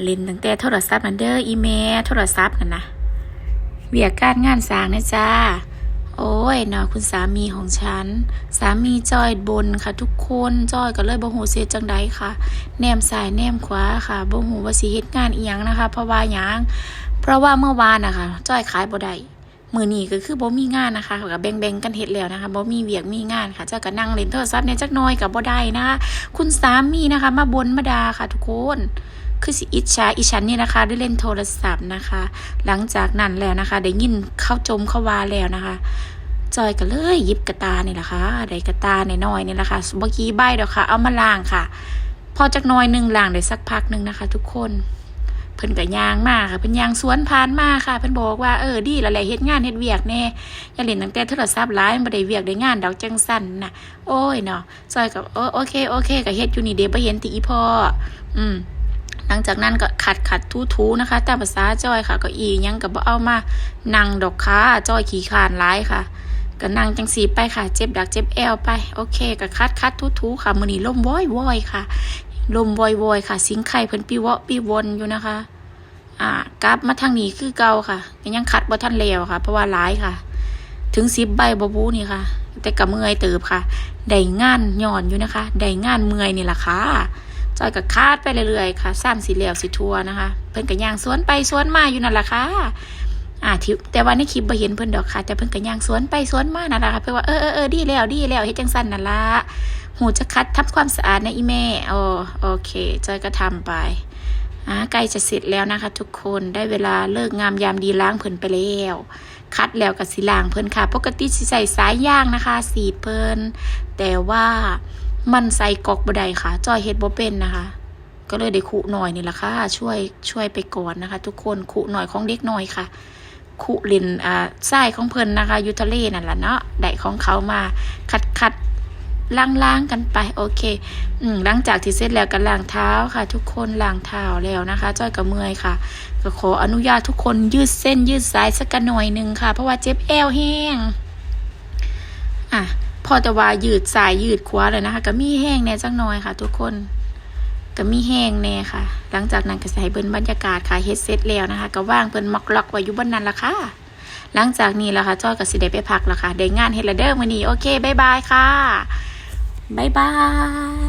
เล่นตั้งแต่โทรศัพท์นั่นเด้ออีเมลโทรศัพท์นั่นนะเวียกการงานสร้างนะจ้า โอ้ยเนาะคุณสามีของฉัน สามีจอยบนค่ะ ทุกคนจอยก็เลยบ่หูเสียจังใดค่ะ แนมซ้ายแนมขวาค่ะบ่หูว่าสิเฮ็ดงานอีหยังนะคะ เพราะว่าหยังเพราะว่าเมื่อวานนะคะจอยขายบ่ได้มือนี้ก็คือบ่มีงานนะคะก็แบ่งๆกันเฮ็ดแล้วนะคะบ่มีเวียกมีงานค่ะเจ้าก็นั่งเล่นโทรศัพท์เนี่ยจักน่อยก็บ่ได้นะคะคุณสามีนะคะ มาบนมาดาค่ะ ทุกคน คือสิอิจฉาอีฉันนี่นะคะ ได้เล่นโทรศัพท์นะคะ หลังจากนั้นแล้วนะคะ ได้ยินเข้าจมเข้าวาแล้วนะคะ จอยก็เลยยิบกระตานี่แหละค่ะได้กระตาในน้อยๆนี่แหละค่ะเมื่อกี้ใบเดอกค่ะ เอามาล้างค่ะ พอจากน้อยหนึ่งล้างได้สักพักหนึ่งนะคะ ทุกคนเพิ่นก็ย่างมากค่ะเพิ่นยางสวนผ่านมากค่ะ เพิ่นบอกว่าเออดีแล้วแหละเฮ็ดงานเฮ็ดเวียกแน่อย่าเล่นตั้งแต่โทรศัพท์หลายมันบ่ได้เวียกได้งานดอกจังสั่นน่ะ โอ้ยเนาะจอยก็เออโอเคโอเคก็เฮ็ดอยู่นี่เด้บ่เห็นติอีพ่ออืม หลังจากนั้นก็ขัดขัดทูทูนะคะ แตามภาษาจ้อยค่ะก็อียังกับเอามานั่งดอกค่ะจอยขี่คานร้ายค่ะก็นั่งจังสีไปค่ะ เจ็บดักเจ็บแอวไป โอเคก็คัดคัดทูทูค่ะมือนี้ลมว้อยว้อยค่ะ ลมวอยวอยค่ะ สิงไข่เพิ่นปีวะปีวนอยู่นะคะ อ่ากลับมาทางนี้คือเก่าค่ะยังคัดบ่ทันแล้วค่ะ เพราะว่าร้ายค่ะ ถึงสิบใบบบูนี่ค่ะ แต่กับเมื่อยเติบค่ะ ได้งานย่อนอยู่นะคะ ได้งานเมื่อยนี่แหละค่ะ อยกับคาดไปเรื่อยๆค่ะซ้ำสีเหลวสีทัวนะคะ เพิ่นก็ย่างสวนไปสวนมาอยู่นั่นแหละค่ะอ่าแต่ว่าในคลิปบ่เห็นเพิ่นดอกค่ะแต่เพิ่นก็ย่างสวนไปสวนมานั่นแหละค่ะเพิ่นว่าเออเออเออดีแล้วดีแล้วเฮ็ดจังซั่นนั่นละหูจะคัดทำความสะอาดนะอีแม่โอโอเคจอยก็ทำไปอ่าใกล้จะเสร็จแล้วนะคะ ทุกคนได้เวลาเลิกงามยามดีล้างเพิ่นไปแล้วคัดแล้วกับสีล้างเพิ่นค่ะ ปกติสิใส่สายย่างนะคะ สีเพิ่นแต่ว่า มันใส่กอกบ่ได้ค่ะ จอยเฮ็ดบ่เป็นนะคะ ก็เลยได้ขุหน่อยนี่แหละค่ะ ช่วยช่วยไปก่อนนะคะ ทุกคนขุหน่อยของเด็กหน่อยค่ะขุลินอ่าไส้ของเพิ่นนะคะยูทะเลนั่นแหละเนาะได้ของเขามาคัดคัดล้างล้างกันไปโอเค อืมหลังจากที่เสร็จแล้วก็ล้างเท้าค่ะ ทุกคนล้างเท้าแล้วนะคะ จ้อยกับเมื่อยค่ะ ก็ขออนุญาตทุกคนยืดเส้นยืดสายสักหน่อยหนึ่งค่ะ เพราะว่าเจ็บแอวแห้ง อะ พอแต่ว่ายืดสายยืดขวาเลยนะคะ ก็มีแห้งแน่จังน้อยค่ะ ทุกคนก็มีแห้งแน่ค่ะ หลังจากนั้นก็ใส่เบิ้นบรรยากาศค่ะเฮ็ดเสร็จแล้วนะคะ ก็ว่างเบิ้นมักล็อกไว้อยู่บนนั้นละค่ะหลังจากนี้แล้วค่ะจ้อยก็สิได้ไปพักแล้วค่ะได้งานเฮ็ดละเด้อมื้อนี้โอเคบายบายค่ะบายบาย